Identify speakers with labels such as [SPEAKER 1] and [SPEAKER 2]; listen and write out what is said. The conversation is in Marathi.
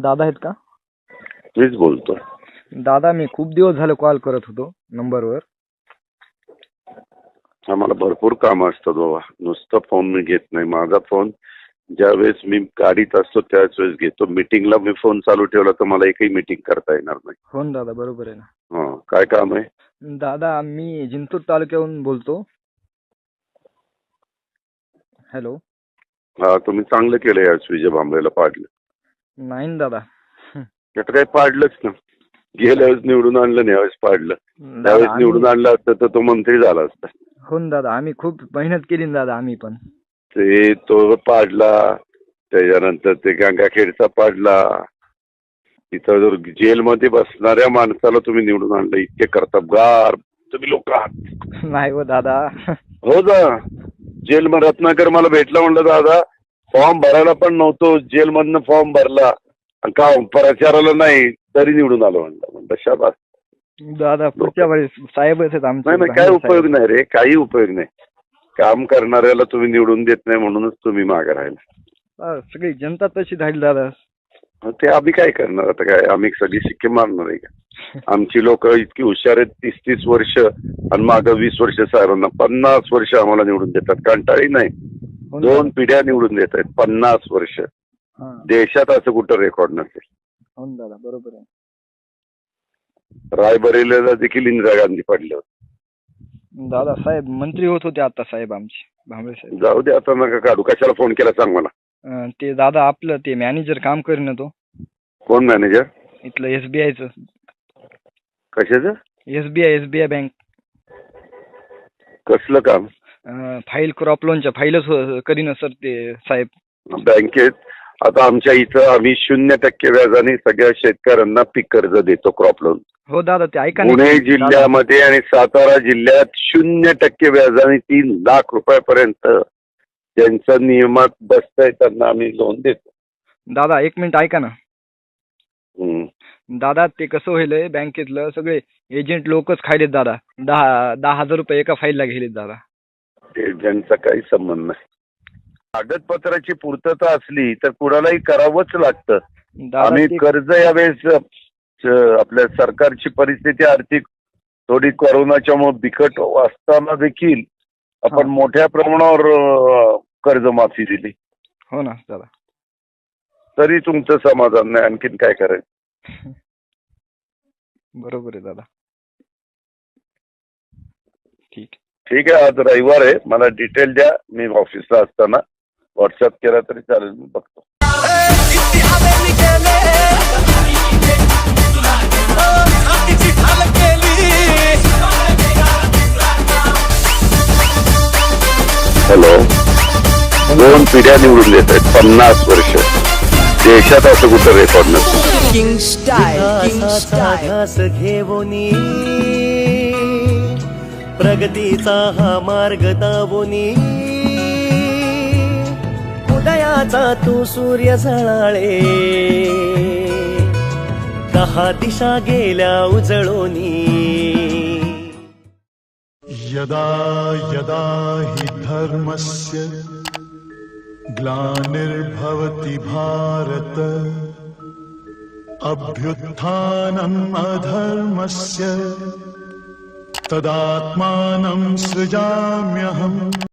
[SPEAKER 1] दादा आहेत का?
[SPEAKER 2] मीच बोलतो.
[SPEAKER 1] दादा मी खूप दिवस झाले कॉल करत होतो नंबरवर
[SPEAKER 2] आम्हाला भरपूर काम असतात बाबा. नुसतं फोन मी घेत नाही. माझा फोन ज्या वेळेस मी गाडीत असतो त्याच वेळेस घेतो. मिटिंगला मी फोन चालू ठेवला तर मला एकही मिटिंग करता येणार नाही.
[SPEAKER 1] हो ना दादा बरोबर आहे ना.
[SPEAKER 2] हा काय काम आहे?
[SPEAKER 1] दादा मी जिंतूर तालुक्याहून बोलतो. हॅलो.
[SPEAKER 2] हा तुम्ही चांगलं केलं यावेळेस विजय भांबरेला पाडलं.
[SPEAKER 1] नाही ना दादा.
[SPEAKER 2] त्यात काही पाडलंच ना. गेल्या वेळेस निवडून आणलं नाही यावेळेस पाडलं.
[SPEAKER 1] दादा
[SPEAKER 2] त्यावेळेस
[SPEAKER 1] आम्ही-
[SPEAKER 2] निवडून आणलं असतं तर तो मंत्री झाला असता.
[SPEAKER 1] हो ना दादा आम्ही खूप मेहनत केली ना दादा आम्ही पण.
[SPEAKER 2] ते तो पाडला त्याच्यानंतर ते गंगाखेडचा पाडला. तिथं जर जेलमध्ये बसणाऱ्या माणसाला तुम्ही निवडून आणलं इतके कर्तबगार तुम्ही लोक आहात.
[SPEAKER 1] नाही हो दादा.
[SPEAKER 2] हो ना. जेलमध्ये रत्नाकर मला भेटला म्हणलं दादा फॉर्म भरायला पण नव्हतो जेलमधनं फॉर्म भरला. का प्रचाराला नाही तरी निवडून आलो म्हणलं. म्हणलं शाबास.
[SPEAKER 1] दादा पुढच्या वेळेस साहेबच आहेत आमचे.
[SPEAKER 2] नाही नाही काय उपयोग
[SPEAKER 1] साहेब.
[SPEAKER 2] नाही रे काही उपयोग नाही. काम करणाऱ्याला तुम्ही निवडून देत नाही म्हणूनच तुम्ही मागे राहिला.
[SPEAKER 1] हा, सगळी जनता तशी राहील दादा.
[SPEAKER 2] मग ते आम्ही काय करणार आता? काय आम्ही सगळी शिक्के मारणार आहे का? आमची लोक इतकी हुशार आहेत तीस तीस वर्ष आणि मागं वीस वर्ष साहेबांना पन्नास वर्ष आम्हाला निवडून देतात. कंटाळी नाही. दोन पिढ्या निवडून देत आहेत. पन्नास वर्ष. देशात असं कुठं रेकॉर्ड नसेल.
[SPEAKER 1] हो दादा बरोबर आहे.
[SPEAKER 2] रायबरेलीला देखील इंदिरा गांधी पडले होते.
[SPEAKER 1] दादा साहेब मंत्री होत होते आता साहेब आमचे भांबळे साहेब.
[SPEAKER 2] जाऊ दे आता नका काढू. कशाला फोन केला सांग मला.
[SPEAKER 1] ते दादा आपलं ते मॅनेजर काम करीन तो.
[SPEAKER 2] कोण मॅनेजर
[SPEAKER 1] इथलं एसबीआयचं
[SPEAKER 2] कशाचं?
[SPEAKER 1] SBI SBI bank.
[SPEAKER 2] कसलं काम?
[SPEAKER 1] फाईल क्रॉप लोनच्या फाईलच करीन सर ते साहेब.
[SPEAKER 2] बँकेत आता आमच्या इथं आम्ही शून्य टक्के व्याजाने सगळ्या शेतकऱ्यांना पीक कर्ज देतो क्रॉप लोन
[SPEAKER 1] हो दादा ते ऐका ना.
[SPEAKER 2] पुणे जिल्ह्यामध्ये आणि सातारा जिल्ह्यात शून्य टक्के व्याजाने तीन लाख रुपयापर्यंत ज्यांचं नियमात बसतंय त्यांना आम्ही लोन देतो.
[SPEAKER 1] दादा एक मिनिट ऐका ना.
[SPEAKER 2] हम्म.
[SPEAKER 1] दादा ते कसं होईल बँकेतलं सगळे एजंट लोकच खायलेत दादा. दहा दहा हजार रुपये एका फाईलला गेलेत दादा.
[SPEAKER 2] ते ज्यांचा काही संबंध नाही. कागदपत्राची पूर्तता असली तर कुणालाही करावंच लागतं. आम्ही
[SPEAKER 1] ते-
[SPEAKER 2] कर्ज यावेळेस आपल्या सरकारची परिस्थिती आर्थिक थोडी कोरोनाच्यामुळे बिकट असताना देखील आपण. मोठ्या प्रमाणावर कर्जमाफी दिली.
[SPEAKER 1] हो ना दादा.
[SPEAKER 2] तरी तुमचं समाधान नाही. आणखीन काय करायचं?
[SPEAKER 1] बरोबर आहे दादा. ठीक
[SPEAKER 2] ठीक आहे आज रविवार आहे. मला डिटेल द्या. मी ऑफिसला असताना व्हॉट्सअप केला तरी चालेल. मी बघतो. हॅलो दोन पिढ्या निवडून देत आहेत. पन्नास वर्ष. देशात असं कुठं रेकॉर्ड नसतं.
[SPEAKER 3] किंग स्टाईल
[SPEAKER 4] घेवोनी प्रगतीचा हा मार्ग दावोनी उदयाचा तू सूर्य झळाळे. दहा दिशा गेल्या उजळोनी.
[SPEAKER 5] यदा यदा हि धर्मस्य ग्लानिर्भवति भारत अभ्युत्थानम् अधर्मस्य तदात्मानं सृजाम्यहम्।